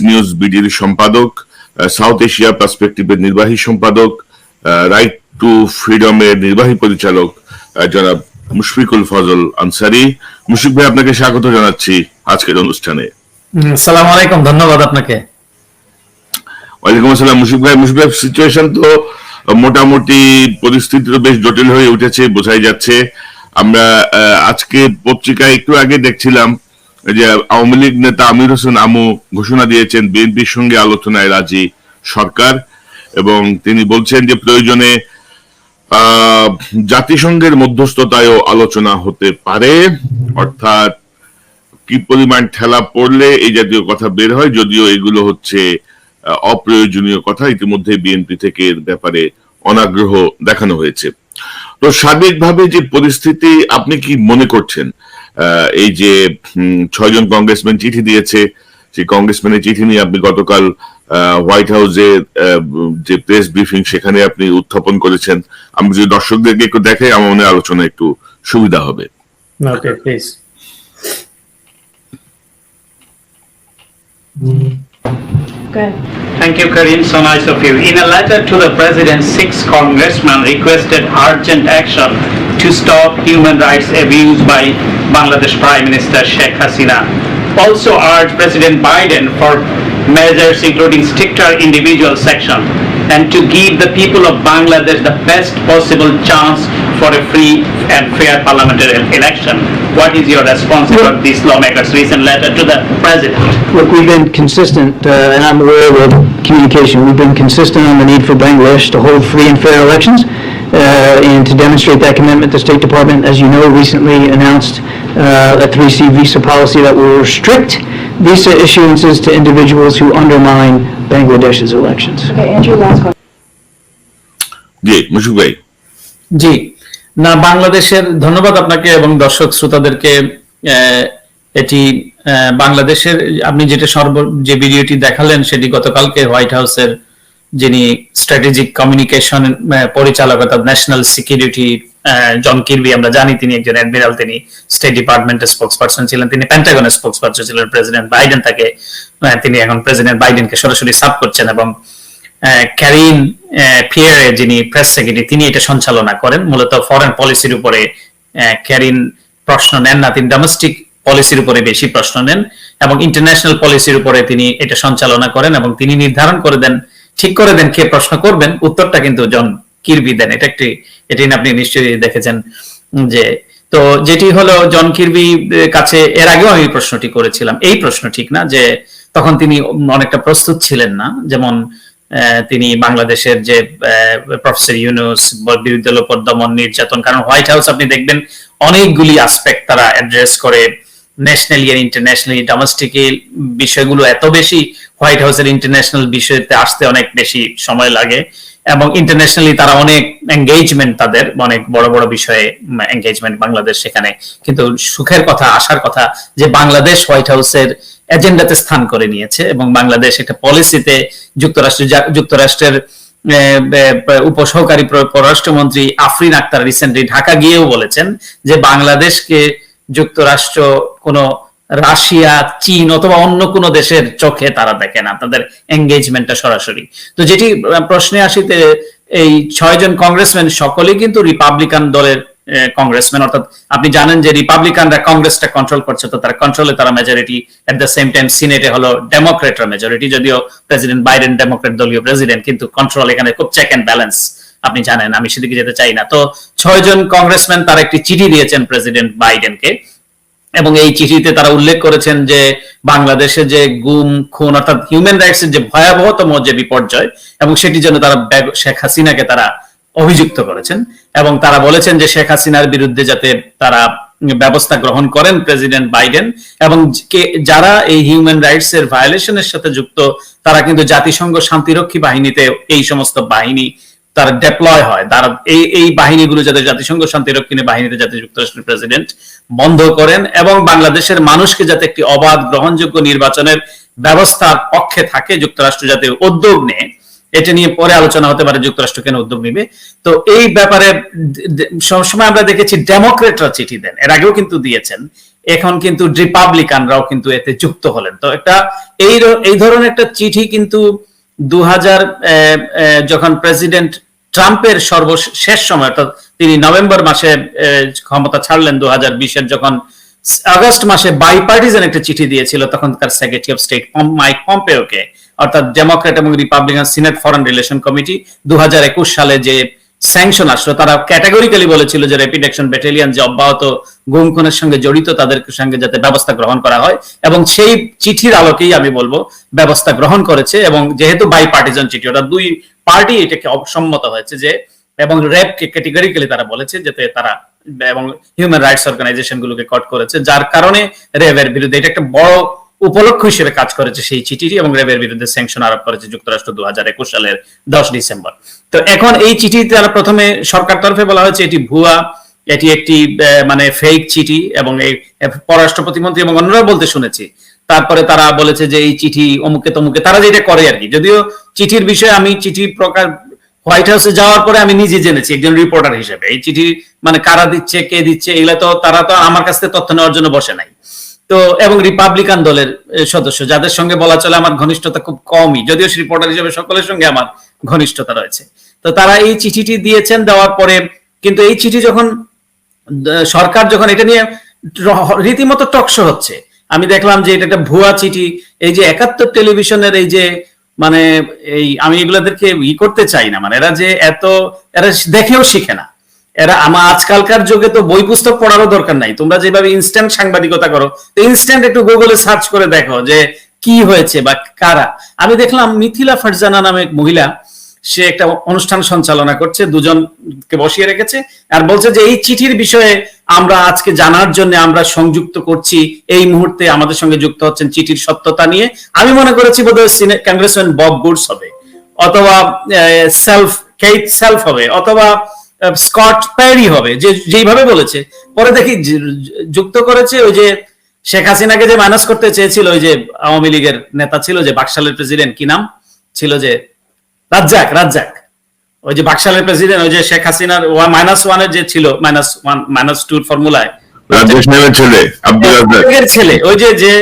News বিডির সম্পাদক south Asia পার্সপেক্টিভের নির্বাহী সম্পাদক রাইট টু ফ্রিডমের নির্বাহী পরিচালক জনাব মুশফিকুল ফজল আনসারি। মুশফিক ভাই আপনাকে স্বাগত জানাচ্ছি আজকের অনুষ্ঠানে। সালাম আলাইকুম ধন্যবাদ আপনাকে। ওয়ালাইকুম আসসালাম মুশফিক ভাই। মুশফিক ভাই সিচুয়েশন তো মোটামুটি পরিস্থিতি তো বেশ জটিল হয়ে উঠেছে বোঝাই যাচ্ছে। আমরা আজকে পত্রিকায় একটু আগে দেখছিলাম যে আওয়ামী লীগ নেতা আমির হোসেন আমু ঘোষণা দিয়েছেন, বিএনপির সঙ্গে আলোচনায় রাজি সরকার এবং তিনি বলছেন যে প্রয়োজনে জাতিসংঘের মধ্যস্থতায়ও আলোচনা হতে পারে। অর্থাৎ কি পরিমাণ ঠেলা পড়লে এই জাতীয় কথা বের হয়, যদিও এগুলো হচ্ছে অপ্রয়োজনীয় কথা। ইতিমধ্যে বিএনপি থেকে এর ব্যাপারে অনাগ্রহ দেখানো হয়েছে। তো সার্বিকভাবে যে পরিস্থিতি, আপনি কি মনে করছেন? এই যে ছয়জন কংগ্রেসম্যান চিঠি দিয়েছে সেই কংগ্রেসম্যানের চিঠি নিয়ে আপনি গতকাল আহ, হোয়াইট হাউসে আহ, যে প্রেস ব্রিফিং সেখানে আপনি উত্থাপন করেছেন। আমি যদি দর্শকদেরকে একটু দেখাই আমার মনে হয় আলোচনা একটু সুবিধা হবে। Okay please Thank you, Karim. So nice of you. In a letter to the President, six congressmen requested urgent action to stop human rights abuse by Bangladesh Prime Minister Sheikh Hasina. Also urged President Biden for measures including stricter individual section and to give the people of Bangladesh the best possible chance for a free and fair parliamentary election. What is your response to this lawmaker's recent letter to the President? Look, we've been consistent, uh, and I'm aware of the communication, we've been consistent on the need for Bangladesh to hold free and fair elections, uh, and to demonstrate that commitment, the State Department, as you know, recently announced uh, a 3C visa policy that will restrict visa issuances to individuals who undermine Bangladesh's elections. Okay, Andrew, last question. জি মুশফিক ভাই জি না, বাংলাদেশের, ধন্যবাদ আপনাকে এবং দর্শক শ্রোতাদেরকে এটি বাংলাদেশের, আপনি যেটা সর্ব, যে ভিডিওটি দেখালেন সেটি গতকালকে হোয়াইট হাউসের যিনি স্ট্র্যাটেজিক কমিউনিকেশন পরিচালক অর্থাৎ ন্যাশনাল সিকিউরিটি জন কিরবি, আমরা জানি তিনি একজন অ্যাডমিরাল, তিনি স্টেট ডিপার্টমেন্টের স্পোক্স পার্সন ছিলেন, তিনি প্যান্টাগনের স্পোক্স পার্সন ছিলেন প্রেসিডেন্ট বাইডেন তাকে তিনি এখন প্রেসিডেন্ট বাইডেনকে সরাসরি সাব করছেন এবং ক্যারিন ফিয়ারে যিনি প্রেস সেক্রেটারি তিনি এটা সঞ্চালনা করেন। মূলত ফরেন পলিসির উপরে ক্যারিন প্রশ্ন নেন না, তিনি ডোমেস্টিক পলিসির উপরে বেশি প্রশ্ন নেন এবং ইন্টারন্যাশনাল পলিসির উপরে তিনি এটা সঞ্চালনা করেন এবং তিনি নির্ধারণ করে দেন, ঠিক করে দেন কে প্রশ্ন করবেন। উত্তরটা কিন্তু জন কিরবি দেন। এটা একটি, এটি আপনি নিশ্চয়ই দেখেছেন যে, তো যেটি হলো জন কিরবি কাছে এর আগেও আমি প্রশ্নটি করেছিলাম। এই প্রশ্ন ঠিক না যে, তখন তিনি অনেকটা প্রস্তুত ছিলেন না। যেমন তিনি বাংলাদেশের যে প্রফেসর ইউনুস বিরুদ্ধে দমন নির্যাতন, কারণ হোয়াইট হাউস আপনি দেখবেন অনেকগুলি আসপেক্ট তারা অ্যাড্রেস করে। ন্যাশনালি আর ইন্টারন্যাশনালি ডোমেস্টিক বিষয়গুলো এত বেশি, হোয়াইট হাউসের ইন্টারন্যাশনাল বিষয়তে আসতে অনেক বেশি সময় লাগে। এবং ইন্টারন্যাশনালি তারা অনেক এঙ্গেজমেন্ট তাদের, অনেক বড় বড় বিষয়ে এঙ্গেজমেন্ট বাংলাদেশ সেখানে। কিন্তু সুখের কথা আসার কথা, যে বাংলাদেশ হোয়াইট হাউসের এজেন্ডাতে স্থান করে নিয়েছে এবং বাংলাদেশ একটা পলিসিতে যুক্তরাষ্ট্র যুক্তরাষ্ট্রের উপসহকারী পররাষ্ট্রমন্ত্রী আফরিন আক্তার রিসেন্টলি ঢাকা গিয়েও বলেছেন যে বাংলাদেশকে যুক্তরাষ্ট্র কোনো রাশিয়া, চীন অথবা অন্য কোনো দেশের চোখে তারা দেখে না, তাদের এঙ্গেজমেন্টটা সরাসরি। তো যেটি প্রশ্নে আসিতে এই ছয়জন কংগ্রেসম্যান সকলেই কিন্তু রিপাবলিকান দলের কংগ্রেসম্যান অর্থাৎ আপনি জানেন যে রিপাবলিকানরা কংগ্রেসটা কন্ট্রোল করছে, তো তারা কন্ট্রোলে তারা majority at the same time সিনেটে হলো ডেমোক্রেটরা মেজরিটি যদিও প্রেসিডেন্ট বাইডেন ডেমোক্রেট দলীয় প্রেসিডেন্ট কিন্তু কন্ট্রোল এখানে খুব চেক এন্ড ব্যালেন্স আপনি জানেন, আমি সেদিকে যেতে চাই না। তো ছয়জন কংগ্রেসম্যান তারা একটি চিঠি দিয়েছেন প্রেসিডেন্ট বাইডেনকে এবং এই চিঠিতে তারা উল্লেখ করেছেন যে বাংলাদেশে যে গুম, খুন, অর্থাৎ হিউম্যান রাইটস এর যে ভয়াবহতম যে বিপর্যয়, এবং সেটি জন্য তারা শেখ হাসিনাকে তারা অভিযুক্ত করেছেন এবং তারা বলেছেন যে শেখ হাসিনার বিরুদ্ধে যাতে তারা ব্যবস্থা গ্রহণ করেন প্রেসিডেন্ট বাইডেন এবং যারা এই হিউম্যান রাইটস এর ভায়োলেশনের সাথে যুক্ত, তারা কিন্তু জাতিসংঘ শান্তিরক্ষী বাহিনীতে এই সমস্ত বাহিনী তারা ডেপ্লয় হয়। তারা এই এই বাহিনীগুলো যাতে জাতিসংঘ শান্তিরক্ষী বাহিনীতে যাতে যুক্তরাষ্ট্রের প্রেসিডেন্ট বন্ধ করেন এবং বাংলাদেশের মানুষকে যাতে একটি অবাধ গ্রহণযোগ্য নির্বাচনের ব্যবস্থার পক্ষে থাকে, যুক্তরাষ্ট্র যাতে উদ্যোগ নেয়। এটা নিয়ে পরে আলোচনা হতে পারে, যুক্তরাষ্ট্র কেন উদ্যোগ নিবে? তো এই ব্যাপারে সবসময় আমরা দেখেছি ডেমোক্রেটরা চিঠি দেন। এর আগেও কিন্তু দিয়েছেন। এখন কিন্তু রিপাবলিকানরাও কিন্তু এতে যুক্ত হলেন। তো একটা এই এই ধরনের একটা চিঠি কিন্তু দু হাজার যখন প্রেসিডেন্ট ট্রাম্পের সর্বশেষ সময়, অর্থাৎ তিনি নভেম্বর মাসে ক্ষমতা ছাড়লেন দু হাজার যখন আগস্ট মাসে বাইপার্টিজান একটা চিঠি দিয়েছিল তখনকার সেক্রেটারি অফ স্টেট মাইক পম্পেওকে। অর্থাৎ ডেমোক্রেট এবং Republican senate foreign relation committee দু সালে যে স্যাংশন আসলো, তারা ক্যাটাগরিক্যালি বলেছিল যে র্যাপিড অ্যাকশন ব্যাটালিয়ন যে অব্যাহত গুম খুনের সঙ্গে জড়িত তাদের সঙ্গে যাতে ব্যবস্থা গ্রহণ করা হয় এবং সেই চিঠির আলোকেই আমি বলব ব্যবস্থা গ্রহণ করেছে এবং যেহেতু বাই পার্টিজান চিঠি ওটা দুই পার্টি এটাকে অসম্মত হয়েছে যে এবং র্যাবকে ক্যাটেগরিক্যালি তারা বলেছে যাতে তারা এবং হিউম্যান রাইটস অর্গানাইজেশন গুলোকে কট করেছে, যার কারণে র্যাবের বিরুদ্ধে, এটা একটা বড় উপলক্ষ হিসেবে কাজ করেছে সেই চিঠিটি এবং র্যাবের বিরুদ্ধে স্যাংশন আরোপ করেছে যুক্তরাষ্ট্র দু হাজার একুশ সালের দশ ডিসেম্বর। তো এখন এই চিঠিতে তারা প্রথমে সরকার তরফে বলা হয়েছে, এটি ভুয়া, এটি একটি মানে ফেক চিঠি এবং এই পররাষ্ট্র প্রতিমন্ত্রী এবং অন্যরা বলতে শুনেছি। তারপরে তারা বলেছে যে এই চিঠি অমুকে তমুকে, তারা যেটা করে আর কি। যদিও চিঠির বিষয়ে আমি চিঠি প্রকার হোয়াইট হাউসে যাওয়ার পরে আমি নিজে জেনেছি, একজন রিপোর্টার হিসেবে। এই চিঠি মানে কারা দিচ্ছে, কে দিচ্ছে, এগুলা তো তারা তো আমার কাছ থেকে তথ্য নেওয়ার জন্য বসে নাই। তো, এবং রিপাবলিকান দলের সদস্য, যাদের সঙ্গে বলা চলে আমার ঘনিষ্ঠতা খুব কমই, যদিও রিপোর্টার হিসেবে সকলের সঙ্গে আমার ঘনিষ্ঠতা রয়েছে। তো তারা এই চিঠিটি দিয়েছেন, দেওয়ার পরে কিন্তু এই চিঠি যখন সরকার যখন এটা নিয়ে রীতিমতো টকশো হচ্ছে, আমি দেখলাম যে এটা একটা ভুয়া চিঠি, এই যে একাত্তর টেলিভিশনের এই যে মানে এই আমি এগুলোদেরকে ই করতে চাই না মানে এরা যে এত, এরা দেখেও শিখে না। এরা আমার আজকালকার যুগে তো বই পুস্তক পড়ারও দরকার নাই। তোমরা যেভাবে ইনস্ট্যান্ট সাংবাদিকতা করো, তো ইনস্ট্যান্ট একটু গুগলে সার্চ করে দেখো যে কি হয়েছে বা কারা। আমি দেখলাম মিথিলা ফারজানা নামে এক মহিলা, সে একটা অনুষ্ঠান সঞ্চালনা করছে, দুজনকে বসিয়ে রেখেছে, আর বলছে যে এই চিঠির বিষয়ে আমরা আজকে জানার জন্য আমরা সংযুক্ত করছি, এই মুহূর্তে আমাদের সঙ্গে যুক্ত হচ্ছেন চিঠির সত্যতা নিয়ে। আমি মনে করেছি বোধহয় কংগ্রেসম্যান বব গুডস হবে, অথবা সেলফ কেইট সেলফ হবে, অথবা স্কট প্যারি হবে যে যেইভাবে বলেছে। পরে দেখি যুক্ত করেছে ওই যে শেখ হাসিনাকে যে মাইনাস করতে চেয়েছিল ওই যে আওয়ামী লীগের নেতা ছিল যে বাকশালের প্রেসিডেন্ট কি নাম? ছিল যে রাজ্জাক রাজ্জাক। ওই যে বাকশালের প্রেসিডেন্ট ওই যে শেখ হাসিনার মাইনাস ওয়ানের যে ছিল মাইনাস ওয়ান মাইনাস টুর ফর্মুলায় ছেলে আব্দুল ছেলে। ওই যে যে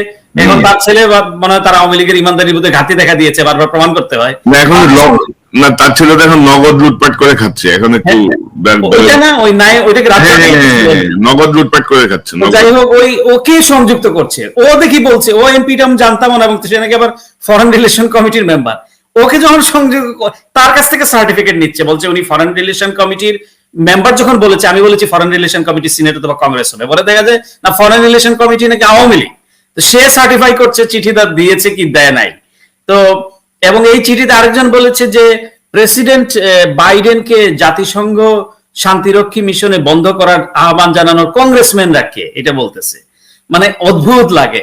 এখন তার ছেলে মনে হয় তার আওয়ামী লীগের ইমানদারির মধ্যে ঘাটি দেখা দিয়েছে বারবার প্রমাণ করতে হয়। এখন না তার ছেলে তো এখন নগদ লুটপাট করে খাচ্ছে এখন একটু না ওই নাই ওইটাকে হ্যাঁ, হ্যাঁ, হ্যাঁ, নগদ লুটপাট করে খাচ্ছে যাই হোক ওই ওকে সংযুক্ত করছে। ও দেখি বলছে ও এমপিটা আমি জানতাম না এবং সে নাকি আবার ফরেন রিলেশন কমিটির মেম্বার ওকে যখন সংযোগ তার কাছ থেকে সার্টিফিকেট নিচ্ছে বলছে উনি ফরেন রিলেশন কমিটির মেম্বার যখন বলেছে আমি বলেছি ফরেন রিলেশন কমিটি সিনেট অথবা কংগ্রেস হবে। পরে দেখা যায় না ফরেন রিলেশন কমিটি নাকি আওয়ামী লীগ। তো সে সার্টিফাই করছে চিঠিটা দিয়েছে কি দেয় নাই। তো এবং এই চিঠিতে আরেকজন বলেছে যে প্রেসিডেন্ট বাইডেনকে জাতিসংঘ শান্তিরক্ষী মিশনে বন্ধ করার আহ্বান জানানোর কংগ্রেসম্যানরা কে? এটা বলতেছে। মানে অদ্ভুত লাগে।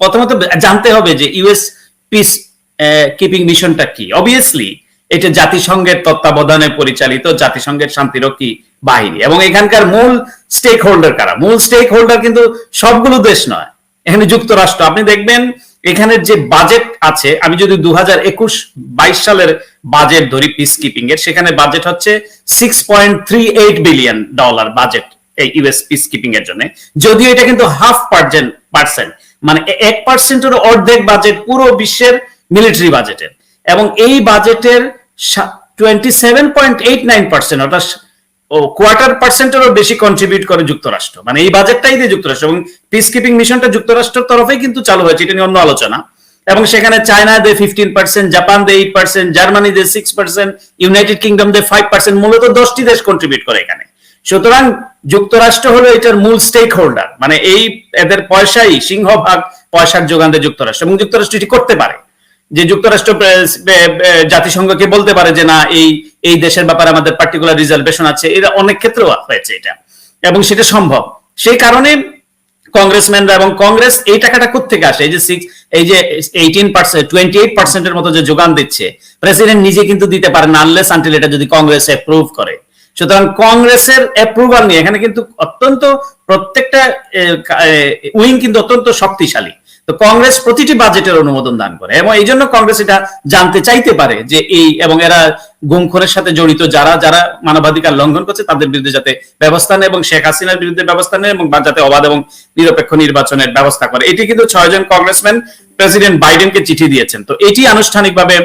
প্রথমত জানতে হবে যে ইউএস পিস কিপিং মিশনটা কি? অবভিয়াসলি এটা জাতিসংঘের তত্ত্বাবধানে পরিচালিত জাতিসংঘের শান্তিরক্ষী বাহিনী। এবং এখানকার মূল স্টেক হোল্ডার কারা? মূল স্টেক হোল্ডার কিন্তু সবগুলো দেশ নয়। এখানে যুক্তরাষ্ট্র। আপনি দেখবেন এখানের যে বাজেট আছে, আমি যদি দু হাজার একুশ বাইশ সালের বাজেট ধরি পিস কিপিং এর, সেখানে বাজেট হচ্ছে six point three eight billion dollar budget এই ইউএস পিস কিপিং এর জন্য। যদিও এটা কিন্তু হাফ পার্সেন্ট পার্সেন্ট মানে এক পার্সেন্টের অর্ধেক বাজেট পুরো বিশ্বের মিলিটারি বাজেটের এবং এই বাজেটের twenty seven point eight nine percent অর্থাৎ ও কোয়ার্টার পার্সেন্টেরও বেশি কন্ট্রিবিউট করে যুক্তরাষ্ট্র। মানে এই বাজেটটাই দিয়ে যুক্তরাষ্ট্র এবং পিস কিপিং মিশনটা যুক্তরাষ্ট্রের তরফেই কিন্তু চালু হয়েছে, এটা নিয়ে অন্য আলোচনা। এবং সেখানে চায়না দে ফিফটিন পার্সেন্ট জাপান দে এইট পার্সেন্ট জার্মানি দে সিক্স পার্সেন্ট ইউনাইটেড কিংডম দে ফাইভ পার্সেন্ট মূলত দশটি দেশ কন্ট্রিবিউট করে এখানে। সুতরাং যুক্তরাষ্ট্র হলো এটার মূল স্টেক হোল্ডার মানে এই এদের পয়সাই, সিংহভাগ পয়সার যোগান দেয় যুক্তরাষ্ট্র এবং যুক্তরাষ্ট্র এটি করতে পারে। যে যুক্তরাষ্ট্র জাতিসংঘকে বলতে পারে যে না, এই এই দেশের ব্যাপারে আমাদের পার্টিকুলার রিজার্ভেশন আছে, এরা অনেক ক্ষেত্রেও হয়েছে এটা। এবং সেটা সম্ভব। সেই কারণে কংগ্রেসম্যানরা এবং কংগ্রেস এই টাকাটা কোথেকে আসে? এই যে সিক্স এই যে এইটিন পার্সেন্ট টোয়েন্টি এইট পার্সেন্টের মতো যে যোগান দিচ্ছে প্রেসিডেন্ট নিজে কিন্তু দিতে পারে না আনলেস আনটিল এটা যদি কংগ্রেস অ্যাপ্রুভ করে। সুতরাং কংগ্রেসের অ্যাপ্রুভাল নিয়ে এখানে কিন্তু অত্যন্ত প্রত্যেকটা উইং কিন্তু অত্যন্ত শক্তিশালী। তো কংগ্রেস প্রতিটি বাজেটের অনুমোদন দান করে এবং এই জন্য কংগ্রেস এটা জানতে চাইতে পারে যে এই এবং এরা গুমখোরের সাথে জড়িত যারা যারা মানবাধিকার লঙ্ঘন করছে তাদের বিরুদ্ধে যাতে ব্যবস্থা নেয় এবং শেখ হাসিনার বিরুদ্ধে ব্যবস্থা নেয় এবং যাতে অবাধ এবং নিরপেক্ষ নির্বাচনের ব্যবস্থা করে। এটি কিন্তু ছয়জন কংগ্রেসম্যান প্রেসিডেন্ট বাইডেনকে চিঠি দিয়েছেন। তো এটি আনুষ্ঠানিকভাবে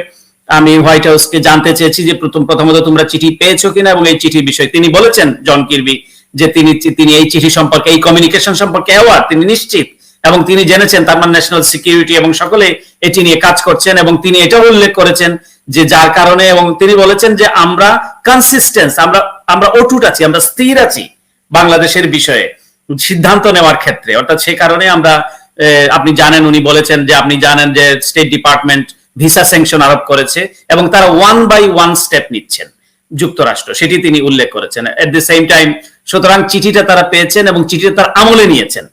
আমি হোয়াইট হাউসকে জানতে চেয়েছি যে প্রথম প্রথমত তোমরা চিঠি পেয়েছ কিনা এবং এই চিঠির বিষয়ে তিনি বলেছেন, জন কিরবি, যে তিনি তিনি এই চিঠি সম্পর্কে, এই কমিউনিকেশন সম্পর্কে অ্যাওয়ার তিনি নিশ্চিত এবং তিনি জেনেছেন তার মানে ন্যাশনাল সিকিউরিটি এবং সকলে এটি নিয়ে কাজ করছেন এবং তিনি এটাও উল্লেখ করেছেন যে যার কারণে এবং তিনি বলেছেন যে আমরা কনসিস্টেন্স আমরা আমরা অটুট আছি, আমরা স্থির আছি বাংলাদেশের বিষয়ে সিদ্ধান্ত নেওয়ার ক্ষেত্রে। অর্থাৎ সে কারণে আমরা আপনি জানেন, উনি বলেছেন যে আপনি জানেন যে স্টেট ডিপার্টমেন্ট ভিসা স্যাংশন আরোপ করেছে এবং তারা ওয়ান বাই ওয়ান স্টেপ নিচ্ছেন যুক্তরাষ্ট্র। সেটি তিনি উল্লেখ করেছেন। এট দ্য সেম টাইম সুতরাং চিঠিটা তারা পেয়েছেন এবং চিঠিটা তার আমলে নিয়েছেন।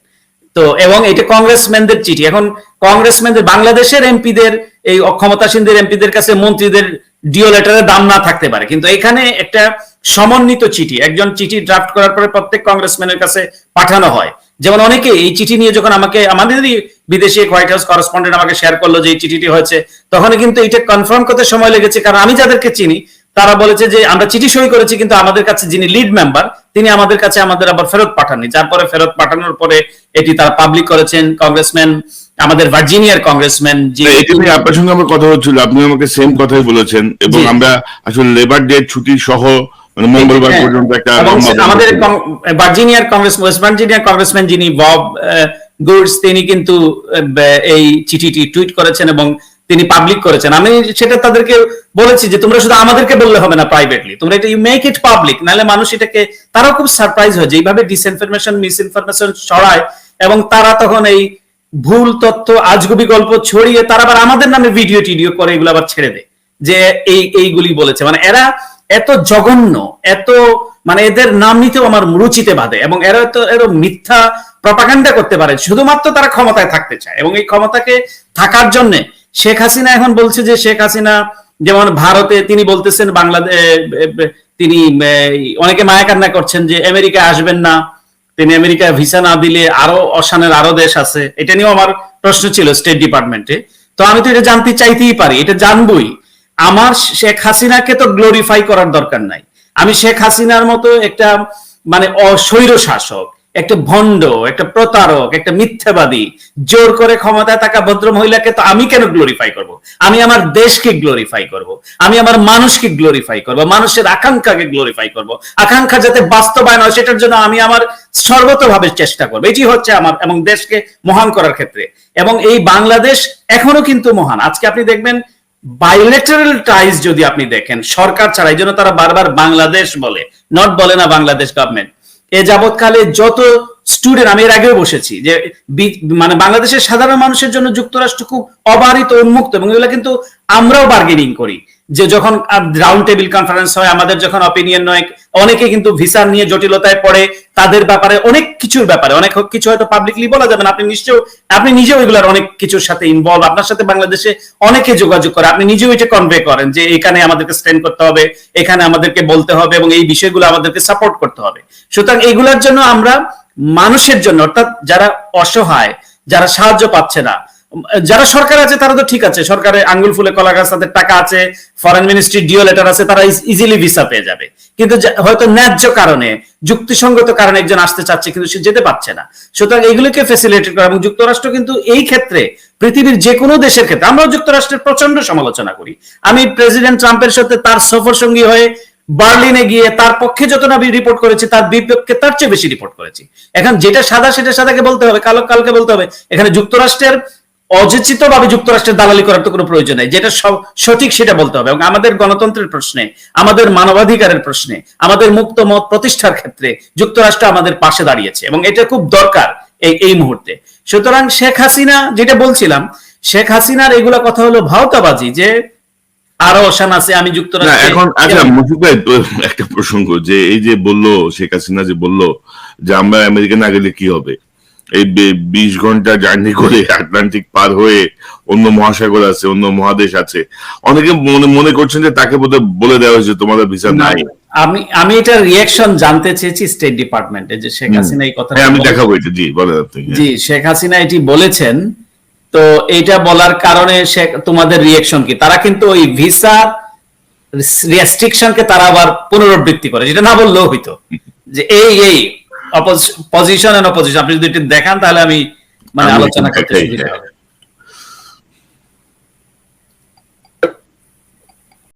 তো, এবং এটা কংগ্রেসম্যানদের চিঠি। এখন কংগ্রেসম্যানদের বাংলাদেশের এমপিদের এই অক্ষমতাসীনদের এমপিদের কাছে মন্ত্রীদের ডিও লেটারের দাম না থাকতে পারে। কিন্তু এখানে একটা সমন্বিত চিঠি, একজন চিঠি ড্রাফট করার পরে প্রত্যেক কংগ্রেসম্যানের কাছে পাঠানো হয়। যেমন অনেকে এই চিঠি নিয়ে যখন আমাকে, আমাদেরই বিদেশি হোয়াইট হাউস করেসপন্ডেন্ট আমাকে শেয়ার করল যে এই চিঠিটি হয়েছে তখন কিন্তু এটা কনফার্ম করতে সময় লেগেছে, কারণ আমি যাদেরকে চিনি তারা বলেছে যে আমরা চিঠি সই করেছি কিন্তু আমাদের কাছে যিনি লিড মেম্বার তিনি আমাদের কাছে আমাদের আবার ফেরত পাঠাননি। যার পরে ফেরত পাঠানোর পরে এটি তারা পাবলিক করেছেন। কংগ্রেসম্যান আমাদের ভার্জিনিয়ার কংগ্রেসম্যান এটা নিয়ে আপনার সঙ্গে আমার কথা হচ্ছিল। আপনি আমাকে সেম কথাই বলেছেন এবং আমরা আসলে লেবার ডে ছুটি সহ মানে মঙ্গলবার হ্যাঁ। পর্যন্ত একটা আমাদের ভার্জিনিয়ার কংগ্রেস ওয়েস্ট ভার্জিনিয়ার কংগ্রেসম্যান যিনি বব গুডস তিনি কিন্তু এই চিঠিটি টুইট করেছেন এবং তিনি পাবলিক করেছেন। আমি সেটা তাদেরকে বলেছি যে তোমরা শুধু আমাদেরকে বললে হবে না প্রাইভেটলি তোমরা এটা ইউ মেক ইট পাবলিক নাহলে মানুষ এটাকে, তারাও খুব সারপ্রাইজ হয় যে এইভাবে ডিসইনফরমেশন মিসইনফরমেশন ছড়ায় এবং তারা তখন এই ভুল তথ্য, আজগুবি গল্প ছড়িয়ে তারা আবার আমাদের নামে ভিডিও টিডিও করে, এগুলো আবার ছেড়ে দেয়। যে এই, এইগুলি বলেছে। মানে এরা এত জঘন্য, এত মানে এদের নাম নিতেও আমার রুচিতে বাঁধে এবং এরা তো এর মিথ্যা প্রপাগান্ডা করতে পারে। শুধুমাত্র তারা ক্ষমতায় থাকতে চায় এবং এই ক্ষমতাকে থাকার জন্য শেখ হাসিনা এখন বলছে যে শেখ হাসিনা, যেমন ভারতে তিনি বলতেছেন বাংলাদেশ তিনি অনেকে মায়া কান্না করছেন যে আমেরিকা আসবেন না। তিনি আমেরিকা ভিসা না দিলে আরও অশানের আরও দেশ আছে। এটা নিয়েও আমার প্রশ্ন ছিল স্টেট ডিপার্টমেন্টে তো আমি তো এটা জানতে চাইতেই পারি, এটা জানবই। আমার শেখ হাসিনাকে তো গ্লোরিফাই করার দরকার নাই। আমি শেখ হাসিনার মতো একটা মানে অস্বৈর শাসক একটা ভণ্ড, একটা প্রতারক, একটা মিথ্যাবাদী, জোর করে ক্ষমতায় থাকা ভদ্র মহিলাকে তো আমি কেন গ্লোরিফাই করব? আমি আমার দেশকে গ্লোরিফাই করব? আমি আমার মানুষকে গ্লোরিফাই করব? মানুষের আকাঙ্ক্ষাকে গ্লোরিফাই করব? আকাঙ্ক্ষা যাতে বাস্তবায়ন হয়, সেটার জন্য আমি আমার সর্বতভাবে চেষ্টা করব। এটি হচ্ছে আমার এবং দেশকে মহান করার ক্ষেত্রে। এবং এই বাংলাদেশ এখনও কিন্তু মহান। আজকে আপনি দেখবেন বাইলেটারাল টাইজ যদি আপনি দেখেন, সরকার ছাড়া, এই জন্য তারা বারবার বাংলাদেশ বলে নট বলে না বাংলাদেশ গভর্নমেন্ট এ যাবৎকালে যত স্টুডেন্ট আমি এর আগেও বসেছি যে মানে বাংলাদেশের সাধারণ মানুষের জন্য যুক্তরাষ্ট্র খুব অবারিত, উন্মুক্ত এবং এগুলো কিন্তু আমরাও বার্গেনিং করি। যে যখন রাউন্ড টেবিল কনফারেন্স হয়, আমাদের যখন অপিনিয়ন নয় অনেকে কিন্তু ভিসা নিয়ে জটিলতায় পড়ে, তাদের ব্যাপারে অনেক কিছুর ব্যাপারে, অনেক কিছু হয়তো পাবলিকলি বলা যাবে না। আপনি নিশ্চয় আপনি নিজেও এগুলার অনেক কিছুর সাথে ইনভলভ আপনার সাথে বাংলাদেশে অনেকে যোগাযোগ করে। আপনি নিজেও এটা কনভে করেন যে এখানে আমাদেরকে স্ট্যান্ড করতে হবে, এখানে আমাদেরকে বলতে হবে এবং এই বিষয়গুলো আমাদেরকে সাপোর্ট করতে হবে। সুতরাং এগুলার জন্য আমরা মানুষের জন্য, অর্থাৎ যারা অসহায়, যারা সাহায্য পাচ্ছে না যারা সরকার আছে, তারা তো ঠিক আছে। সরকারের আঙ্গুল ফুলে কলা গাছ, তাদের টাকা আছে ফরেন মিনিস্ট্রি ডিও লেটার আছে, তারা ইজিলি ভিসা পেয়ে যাবে। কিন্তু হয়তো ন্যায্য কারণে, যুক্তিসঙ্গত কারণে একজন আসতে চাচ্ছে, কিন্তু সে যেতে পারছে না। সুতরাং এগুলোকে ফেসিলিটেট করা, এবং যুক্তরাষ্ট্র কিন্তু এই ক্ষেত্রে পৃথিবীর যে কোনো দেশের ক্ষেত্রে, আমরাও যুক্তরাষ্ট্রের প্রচণ্ড সমালোচনা করি। আমি প্রেসিডেন্ট ট্রাম্পের সাথে তার সফর সঙ্গী হয়ে বার্লিনে গিয়ে তার পক্ষে যত না রিপোর্ট করেছি, তার বিপক্ষে তার চেয়ে বেশি রিপোর্ট করেছি। এখন যেটা সাদা, সেটা সাদাকে বলতে হবে, কালো কালকে বলতে হবে। এখানে যুক্তরাষ্ট্রের অযাচিত ভাবে যুক্তরাষ্ট্রের দালালি করার তো কোনো প্রয়োজন নেই। যেটা সঠিক সেটা বলতে হবে। এবং আমাদের গণতন্ত্রের প্রশ্নে আমাদের মানবাধিকারের প্রশ্নে আমাদের মুক্ত মত প্রতিষ্ঠার ক্ষেত্রে যুক্তরাষ্ট্র আমাদের পাশে দাঁড়িয়েছে। এবং এটা খুব দরকার এই এই মুহূর্তে। সুতরাং শেখ হাসিনা যেটা বলছিলাম শেখ হাসিনার এগুলা কথা হলো ভাওতাবাজি যে আরও অশান আছে আমি যুক্তরাষ্ট্রে এখন আচ্ছা ভাই একটা প্রসঙ্গ যে এই যে বলল শেখ হাসিনা যে বলল যে আমরা আমেরিকা না গেলে কি হবে? এই বিশ ঘণ্টা জার্নি করে আটলান্টিক পার হয়ে অন্য মহাসাগর আছে অন্য মহাদেশ আছে। অনেকে মনে মনে করছেন যে তাকে বোধহয় বলে দেওয়া হয়েছে তোমাদের ভিসা নাই। আমি আমি এটা রিয়াকশন জানতে চেয়েছি স্টেট ডিপার্টমেন্টে যে শেখ হাসিনা এই কথা হ্যাঁ, আমি দেখাবো এটা জি বলে হ্যাঁ। জি শেখ হাসিনা এটি বলেছেন তো এটা বলার কারণে শেখ তোমাদের রিয়াকশন কি? তারা কিন্তু ওই ভিসা রেস্ট্রিকশনকে তারা আবার পুনরাবৃত্তি করে যেটা না বললেও হইতো। যে এই এই পজিশন এন্ড অপজিশন আপনি যদি দেখান তাহলে আমি মানে আলোচনা করতে সুবিধা হবে।